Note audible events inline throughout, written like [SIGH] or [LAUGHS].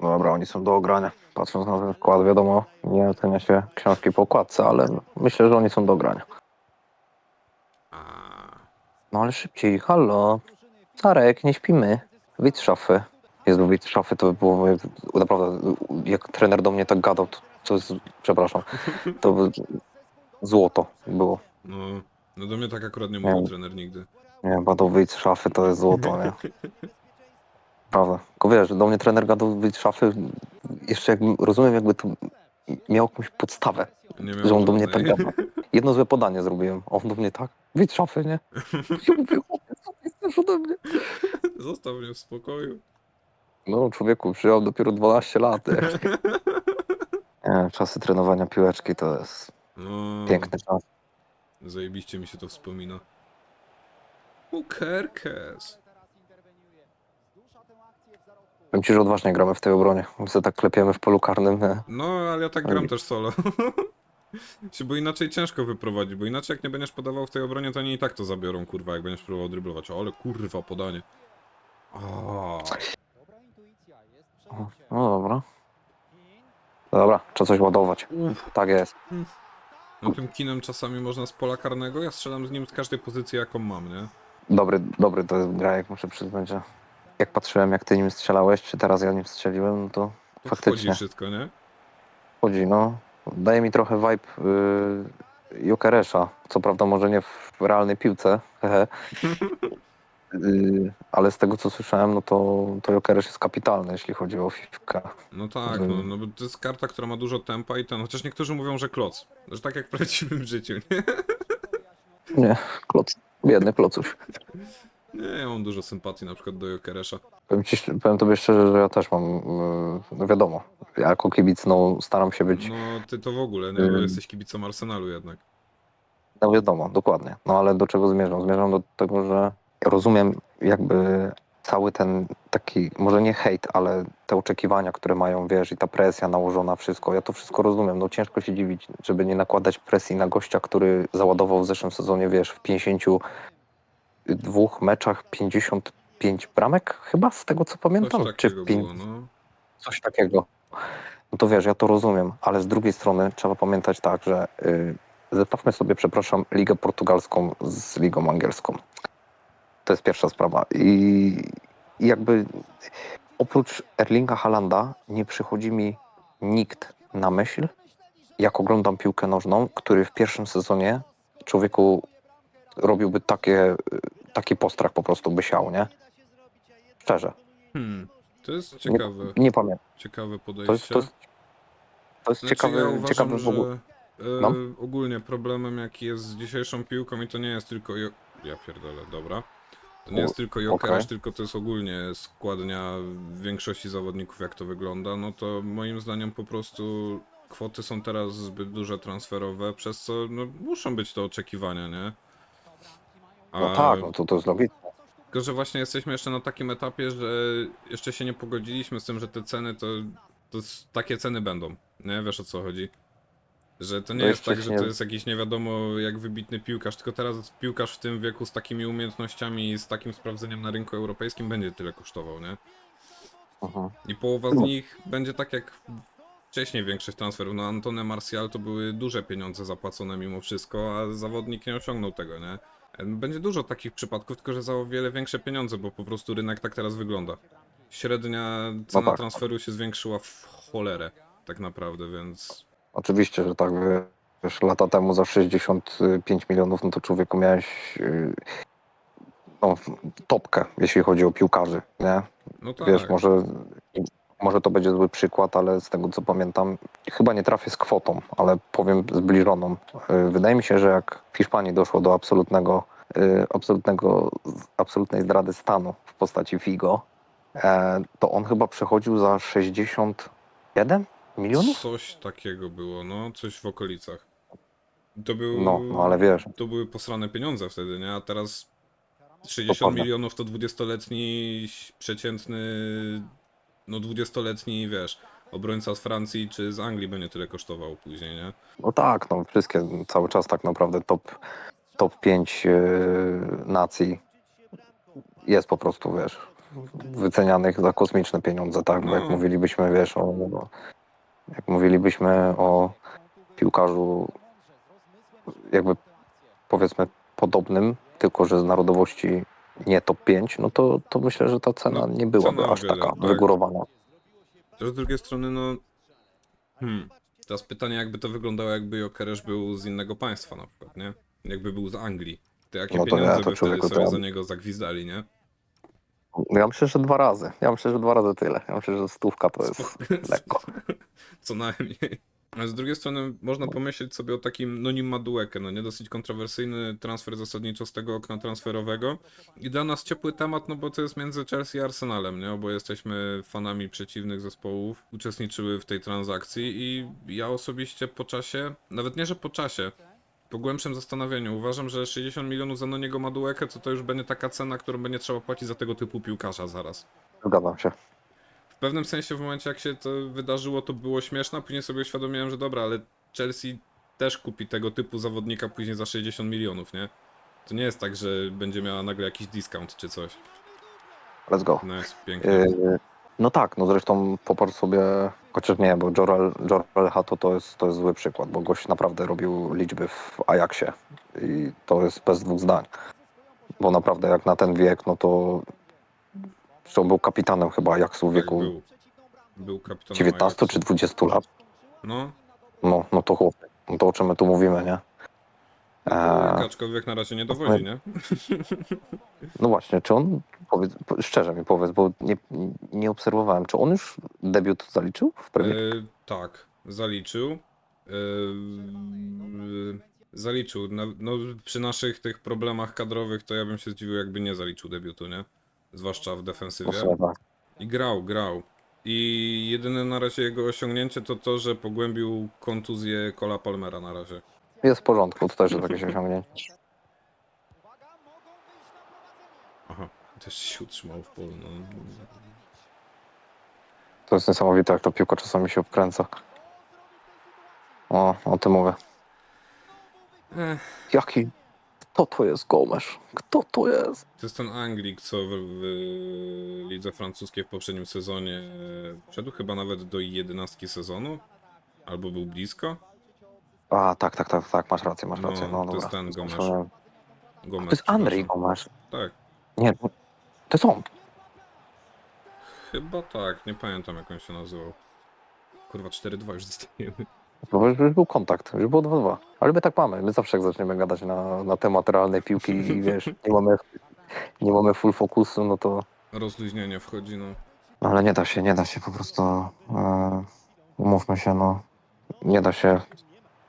Dobra, oni są do ogrania. Patrząc na ten skład, wiadomo, nie ocenia się książki po okładce, ale myślę, że oni są do ogrania. No ale szybciej, halo. Sarek, nie śpimy. Wyjdź z szafy. Jezu, wyjdź z szafy, to by było moje- naprawdę, jak trener do mnie tak gadał, to, to jest, przepraszam, to by złoto było. no, no do mnie tak akurat nie Nie. mówił trener nigdy. Nie, gadał wyjdź z szafy, to jest złoto, nie? [LAUGHS] Prawda. Tylko wiesz, do mnie trener gadał z szafy, jeszcze jakbym, rozumiem jakby to miał jakąś podstawę, Nie że on do mnie tak gada. Jedno złe podanie zrobiłem, a on do mnie tak, wyjdź z szafy, nie? Ja mówię, "Chłopie, co ty chcesz ode mnie? Zostaw mnie w spokoju. No, człowieku, przyjął dopiero 12 lat. Nie, [LAUGHS] Nie, czasy trenowania piłeczki to jest No, piękny czas. Zajebiście mi się to wspomina. Ukerkes. Powiem ci, że odważnie gramy w tej obronie. My sobie tak klepiemy w polu karnym. Nie? No, ale ja tak gram też solo. [LAUGHS] Bo inaczej ciężko wyprowadzić, bo inaczej jak nie będziesz podawał w tej obronie, to oni i tak to zabiorą, kurwa, jak będziesz próbował dryblować. O, ale kurwa, podanie. A, No dobra. Dobra, trzeba coś ładować. Tak jest. No tym kinem czasami można z pola karnego, ja strzelam z nim z każdej pozycji, jaką mam, nie? Dobry, dobry to jest gra, jak muszę przyznać, że jak patrzyłem, jak ty nim strzelałeś, czy teraz ja nim strzeliłem, no to faktycznie Wchodzi wszystko, nie? chodzi, no. Daje mi trochę vibe yy, Jokeresza. Co prawda może nie w realnej piłce, hehe. Yy, [LAUGHS] ale z tego co słyszałem, no to, to Jokeresz jest kapitalny, jeśli chodzi o fifkę. No tak, no, no bo to jest karta, która ma dużo tempa i ten, chociaż niektórzy mówią, że kloc. Że tak jak w prawdziwym życiu, nie? Nie, kloc, biedny klocuś. [LAUGHS] Nie, ja mam dużo sympatii na przykład do Jokeresza. Powiem, ci, powiem tobie szczerze, że ja też mam, yy, no wiadomo, ja jako kibic no, staram się być, No ty to w ogóle, nie? Bo Ym. jesteś kibicem Arsenalu jednak. no wiadomo, dokładnie. No ale do czego zmierzam? Zmierzam do tego, że ja rozumiem jakby cały ten taki, może nie hejt, ale te oczekiwania, które mają, wiesz, i ta presja nałożona, wszystko, ja to wszystko rozumiem. No ciężko się dziwić, żeby nie nakładać presji na gościa, który załadował w zeszłym sezonie, wiesz, w 52 meczach 55 bramek, chyba z tego co Coś pamiętam, czy w pięć- było, no. coś takiego. No to wiesz, ja to rozumiem, ale z drugiej strony trzeba pamiętać tak, że y, zestawmy sobie, przepraszam, Ligę Portugalską z Ligą Angielską. To jest pierwsza sprawa. I, i jakby oprócz Erlinga Halanda nie przychodzi mi nikt na myśl, jak oglądam piłkę nożną, który w pierwszym sezonie człowieku robiłby takie, taki postrach po prostu by siał, nie? Szczerze. Hmm. To jest Nie, ciekawe, nie pamiętam. ciekawe To jest, podejście. to jest, to jest Znaczy, ciekawy, ja uważam, ciekawy w ogóle. że No. ogólnie problemem jaki jest z dzisiejszą piłką i to nie jest tylko jo... ja pierdolę, dobra. To nie jest tylko Jokerz, okej. tylko to jest ogólnie składnia większości zawodników jak to wygląda, no to moim zdaniem po prostu kwoty są teraz zbyt duże transferowe, przez co no, muszą być to oczekiwania, nie? No tak, no to, to jest logiczne. tylko, że właśnie jesteśmy jeszcze na takim etapie, że jeszcze się nie pogodziliśmy z tym, że te ceny to, to s- takie ceny będą. Nie wiesz o co chodzi. Że to nie To jest tak, że to jest jakiś nie wiadomo jak wybitny piłkarz, tylko teraz piłkarz w tym wieku z takimi umiejętnościami i z takim sprawdzeniem na rynku europejskim będzie tyle kosztował, nie? Mhm. I połowa z No. nich będzie tak jak wcześniej większość transferów. Na Antony Martial to były duże pieniądze zapłacone mimo wszystko, a zawodnik nie osiągnął tego, nie? Będzie dużo takich przypadków, tylko że za o wiele większe pieniądze, bo po prostu rynek tak teraz wygląda. Średnia cena tak. transferu się zwiększyła w cholerę, tak naprawdę, więc Oczywiście, że tak. Wiesz, lata temu za 65 milionów, no to człowieku miałeś yy, no, topkę, jeśli chodzi o piłkarzy, nie? no tak. Wiesz, może, może to będzie zły przykład, ale z tego co pamiętam, chyba nie trafię z kwotą, ale powiem zbliżoną. Yy, Wydaje mi się, że jak w Hiszpanii doszło do absolutnego, yy, absolutnego, absolutnej zdrady stanu w postaci Figo, e, to on chyba przechodził za 67 milionów? Coś takiego było, no, coś w okolicach. To był. No, no ale wiesz, To były posrane pieniądze wtedy, nie? A teraz 60 prawda. milionów to 20-letni przeciętny, no 20-letni, wiesz, obrońca z Francji czy z Anglii będzie tyle kosztował później, nie? No tak, no wszystkie cały czas tak naprawdę top, top 5 nacji jest po prostu, wiesz, wycenianych za kosmiczne pieniądze, tak? Bo jak No. mówilibyśmy, wiesz, o, o- jak mówilibyśmy o piłkarzu jakby powiedzmy podobnym, tylko że z narodowości nie top 5, no to, to myślę, że ta cena No, nie byłaby cena aż wiele, taka tak. wygórowana. Też z drugiej strony, no. Hmm. Teraz pytanie, jakby to wyglądało, jakby Jokeresz był z innego państwa, na przykład, nie? Jakby był z Anglii. To jakie No to ja, pieniądze to by wtedy człowieku, sobie to- za niego zagwizdali, nie? Ja myślę, że dwa razy. Ja myślę, że dwa razy tyle. Ja myślę, że stówka to jest lekko. [LAUGHS] Co najmniej. Ale z drugiej strony można pomyśleć sobie o takim Nonim Maduekę, no nie dosyć kontrowersyjny transfer zasadniczo z tego okna transferowego. I dla nas ciepły temat, no bo to jest między Chelsea a Arsenalem, nie? Bo jesteśmy fanami przeciwnych zespołów, uczestniczyły w tej transakcji i ja osobiście po czasie, nawet nie, że po czasie, po głębszym zastanowieniu uważam, że 60 milionów za Noniego Maduekę to to już będzie taka cena, którą będzie trzeba płacić za tego typu piłkarza zaraz. Zgadzam się. W pewnym sensie w momencie jak się to wydarzyło, to było śmieszne, a później sobie uświadomiłem, że dobra, ale Chelsea też kupi tego typu zawodnika później za 60 milionów, nie? To nie jest tak, że będzie miała nagle jakiś discount czy coś. Let's go. No jest pięknie. Yy, No tak, no zresztą popatrz sobie, chociaż nie, bo Jorel, Jorel Hato to jest, to jest zły przykład, bo gość naprawdę robił liczby w Ajaxie i to jest bez dwóch zdań. Bo naprawdę jak na ten wiek, no to zresztą był kapitanem chyba Ajaxu w Tak, wieku był, był kapitanem 19 Ajaxu. czy 20 lat. No, No, no to chłopie, no to o czym my tu mówimy, nie? no Eee, aczkolwiek na razie nie dowodzi, nie? [LAUGHS] No właśnie, czy on, powiedz, po- szczerze mi powiedz, bo nie, nie obserwowałem, czy on już debiut zaliczył w Premier E, tak, zaliczył. E, zaliczył. Na, no, przy naszych tych problemach kadrowych to ja bym się zdziwił, jakby nie zaliczył debiutu, nie? Zwłaszcza w defensywie. I grał, grał. I jedyne na razie jego osiągnięcie to to, że pogłębił kontuzję Cola Palmera na razie. Jest w porządku, to też jest jakieś osiągnięcie. Aha, też się utrzymał w polu. No. To jest niesamowite, jak ta piłka czasami się obkręca. O, o tym mówię. Ech, Jaki? Kto to jest Gomesz? Kto to jest? to jest ten Anglik, co w, w lidze francuskiej w poprzednim sezonie wszedł chyba nawet do 11 sezonu. Albo był blisko. A, tak, tak, tak, tak, masz rację, masz No, rację. No, to jest dobra. ten Gomes. Myślałem- Gomez, To jest Andrzej. Gomesz. Tak, Nie, to jest on. chyba tak, nie pamiętam jak on się nazywał. Kurwa, 4-2 już zostajemy. Bo już, był kontakt, już było 2-2. Ale my tak mamy. My zawsze jak zaczniemy gadać na, na temat realnej piłki i wiesz, [LAUGHS] nie mamy, nie mamy full fokusu, no to. Rozluźnienie wchodzi, no. No ale nie da się, nie da się po prostu. E, umówmy się, no. Nie da się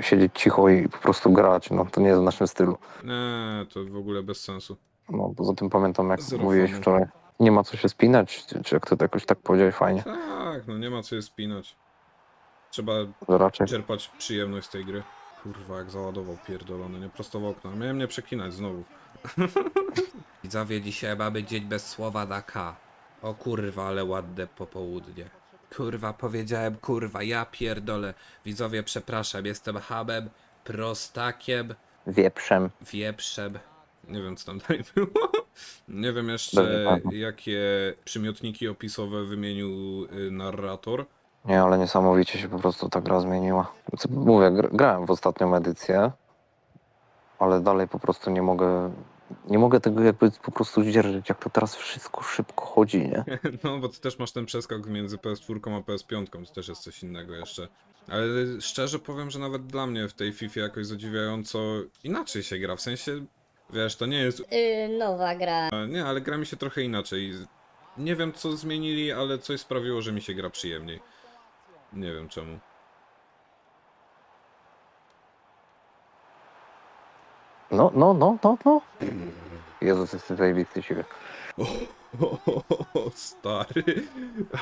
siedzieć cicho i po prostu grać. No to nie jest w naszym stylu. Nie, to w ogóle bez sensu. No poza tym pamiętam, jak Zero mówiłeś fanu. wczoraj. Nie ma co się spinać, czy, czy jak to jakoś tak powiedziałeś fajnie, Tak, no nie ma co je spinać. Trzeba że raczej. czerpać przyjemność z tej gry. Kurwa, jak załadował pierdolony, nie prosto w okno. Miałem nie przeklinać znowu. [LAUGHS] Widzowie, dzisiaj mamy dzień bez słowa na K. O kurwa, ale ładne popołudnie. Kurwa, powiedziałem kurwa, ja pierdolę. Widzowie, przepraszam, jestem hamem, prostakiem, Wieprzem. wieprzem. Nie wiem, co tam dalej było. [LAUGHS] Nie wiem jeszcze, Dobra. jakie przymiotniki opisowe wymienił y, narrator. Nie, ale niesamowicie się po prostu ta gra zmieniła. Co, mówię, gr- grałem w ostatnią edycję, ale dalej po prostu nie mogę, nie mogę tego jakby po prostu zdzierżyć, jak to teraz wszystko szybko chodzi, nie? [LAUGHS] No, bo ty też masz ten przeskok między PS4 a PS5, to też jest coś innego jeszcze. Ale szczerze powiem, że nawet dla mnie w tej FIFA jakoś zadziwiająco inaczej się gra. W sensie, wiesz, to nie jest. Y, nowa gra. Nie, ale gra mi się trochę inaczej. Nie wiem co zmienili, ale coś sprawiło, że mi się gra przyjemniej. Nie wiem czemu. No, no, no, no, no. Jezus, jesteś zajebisty. O, stary,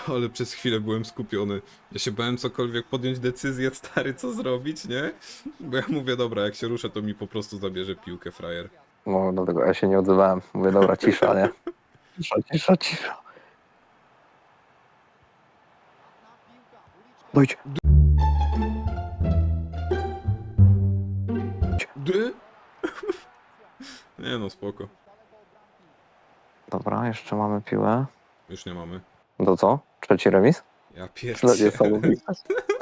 ale przez chwilę byłem skupiony. Ja się bałem cokolwiek podjąć decyzję, stary, co zrobić, nie? Bo ja mówię, dobra, jak się ruszę, to mi po prostu zabierze piłkę frajer. No, dlatego ja się nie odzywałem. Mówię, dobra, cisza, nie? [LAUGHS] Cisza, cisza, cisza. Dojdź. Dy? [LAUGHS] Nie no, spoko. Dobra, jeszcze mamy piłę. Już nie mamy. To co? Trzeci remis? Ja niesamowite.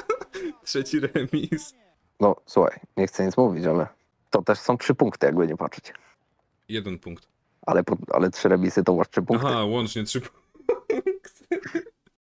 [LAUGHS] Trzeci remis. No słuchaj, nie chcę nic mówić, ale to też są trzy punkty, jakby nie patrzeć. Jeden punkt. Ale, po- ale trzy remisy to masz trzy punkty. Aha, łącznie trzy punkty.